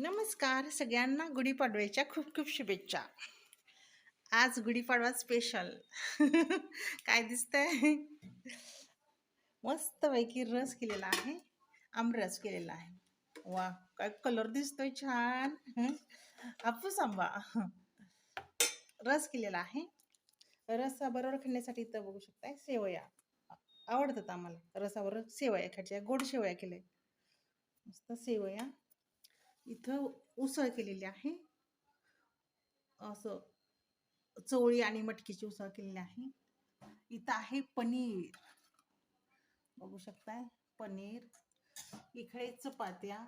नमस्कार सगळ्यांना गुढीपाडव्याच्या खूप खूप शुभेच्छा. आज गुढीपाडवा स्पेशल काय दिसतंय? मस्तपैकी रस केलेला आहे. आमरस केलेला आहे. वा काय कलर दिसतोय छान. हापूस आंबा रस केलेला आहे. रसाबरोबर खाण्यासाठी इथं बघू शकताय शेवया. आवडतात आम्हाला. रसाबरोबर शेवया खायच्या गोड शेवया केल्या. मस्त शेवया. इथं उसळ केलेली आहे. असं चवळी आणि मटकीची उसळ केलेली आहे. इथं आहे पनीर. बघू शकताय पनीर इकडे चपात्या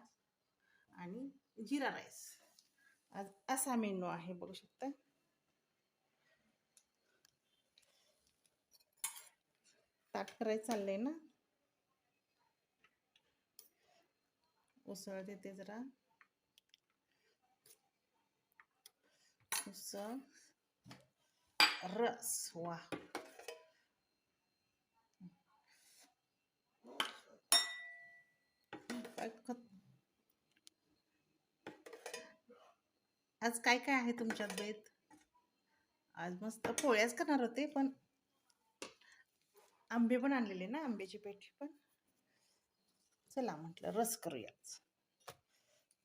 आणि जिरा राईस. आज असा मेनू आहे बघू शकताय. ताट करायचं चाललंय ना? उसळ देते जरा. उसळ रस वा आज काय काय आहे तुमच्यात बेत आज मस्त पोळ्याच करणार होते पण आंबे पण आणलेले ना आंब्याची पेठी पण. चला म्हटलं रस करूयाच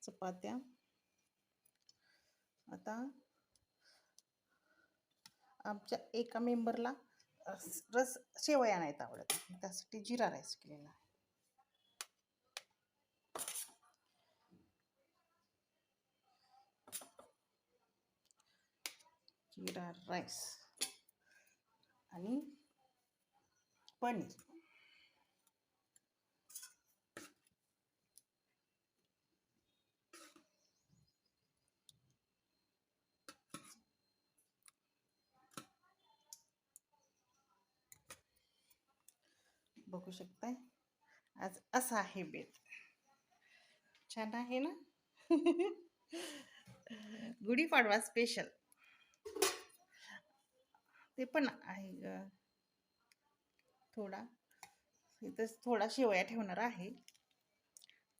चपात्या. आता आमच्या एका मेंबरला रस शेवया नाहीत आवडत. त्यासाठी जिरा राईस केलेला आहे. जिरा राईस आणि पनीर. बघू शकताय. आज असा आहे बेत. छान आहे ना? गुढीपाडवा स्पेशल ते पण आहे ग. थोडा. इथं थोडा शेवया ठेवणार आहे.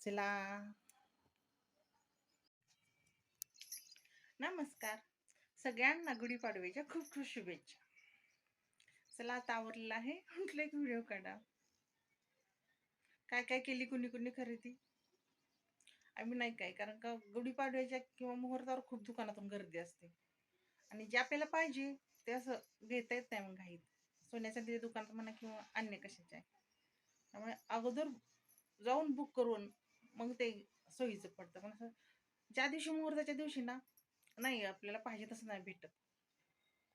चला. नमस्कार. सगळ्यांना गुढीपाडव्याच्या खूप खूप शुभेच्छा. चला आता आवरलेला आहे. म्हटलं एक व्हिडिओ काढा. काय काय केली कुणी कुणी खरेदी? आम्ही नाही काय कारण का गुढीपाडव्याच्या किंवा मुहूर्तावर खूप दुकानातून गर्दी असते. आणि जे आपल्याला पाहिजे ते असं घेता येत नाही मग घाईत. सोन्याच्या दुकानात म्हणा किंवा अन्य कशाच्या. त्यामुळे अगोदर जाऊन बुक करून मग ते सोयीचं पडतं. पण असं ज्या दिवशी मुहूर्ताच्या दिवशी ना नाही आपल्याला पाहिजे तसं नाही भेटत.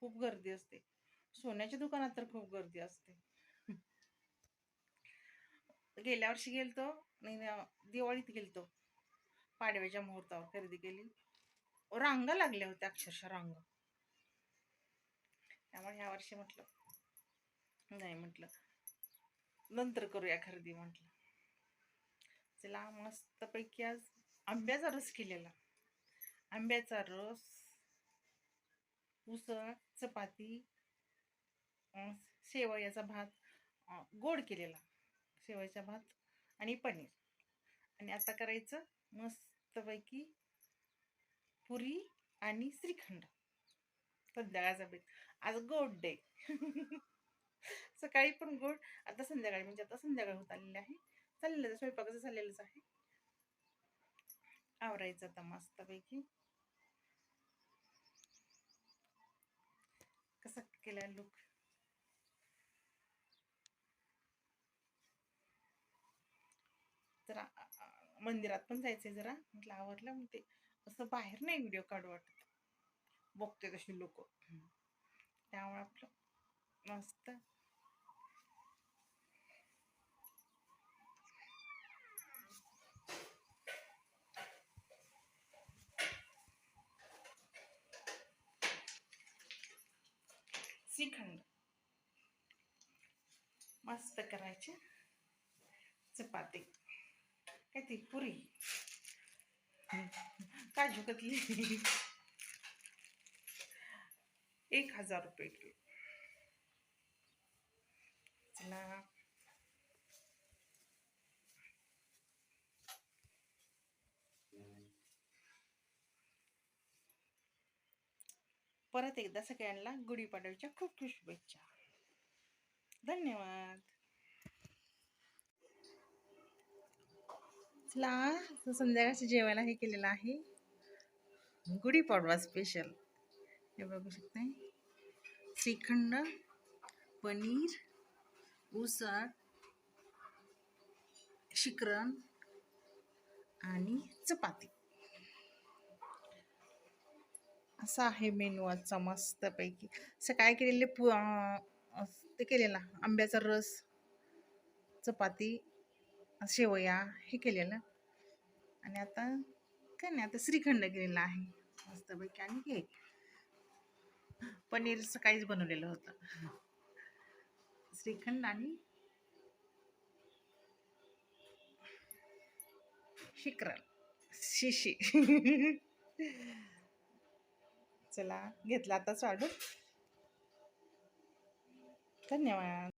खूप गर्दी असते. सोन्याच्या दुकानात तर खूप गर्दी असते. गेल्या वर्षी गेलतो नाही दिवाळीत गेलतो. पाडव्याच्या मुहूर्तावर खरेदी केली. रांगा लागल्या होत्या अक्षरशः रांग. त्यामुळे ह्या वर्षी म्हटलं नाही म्हटलं. नंतर करूया खरेदी म्हटलं. चला मस्तपैकी आज आंब्याचा रस केलेला. आंब्याचा रस उसळ चपाती शेवयाचा भात गोड केलेला. शेवयाचा भात आणि पनीर. आणि आता करायचं मस्तपैकी पुरी आणि श्रीखंड. संध्याकाळचा बेत आज गोड डे सकाळी पण गोड आता संध्याकाळी. म्हणजे आता संध्याकाळ होत आलेली आहे. चाललेलं स्वयंपाकाचं चाललेलंच आहे. आवरायचं आता मस्तपैकी. कसा केला लुक जरा मंदिरात पण जायचंय जरा. म्हटलं आवडलं मग ते. असं बाहेर नाही व्हिडिओ काढू वाटत. बघते तशी लोक. त्यामुळे आपलं मस्त. श्रीखंड. मस्त करायचे. चपाती. काय ती पुरी? काय झुकतली एक हजार रुपये किलो. चला. परत एकदा सगळ्यांना गुढीपाडव्याच्या खूप खूप शुभेच्छा. धन्यवाद. चला संध्याकाळच्या जेवायला हे केलेलं आहे. गुढीपाडवा स्पेशल हे बघू शकता श्रीखंड पनीर उसळ शिकरण आणि चपाती. असा आहे मेनू आजचा मस्तपैकी. काय केलेले पु ते केलेला आंब्याचा रस चपाती शेवया हे केलेलं. आणि आता काय नाही आता श्रीखंड केलेला आहे. मस्तपैकी. आणि हे पनीर सकाळीच बनवलेलं होतं. श्रीखंड आणि शिकरण शिशी. चला घेतला आता वाढून धन्यवाद.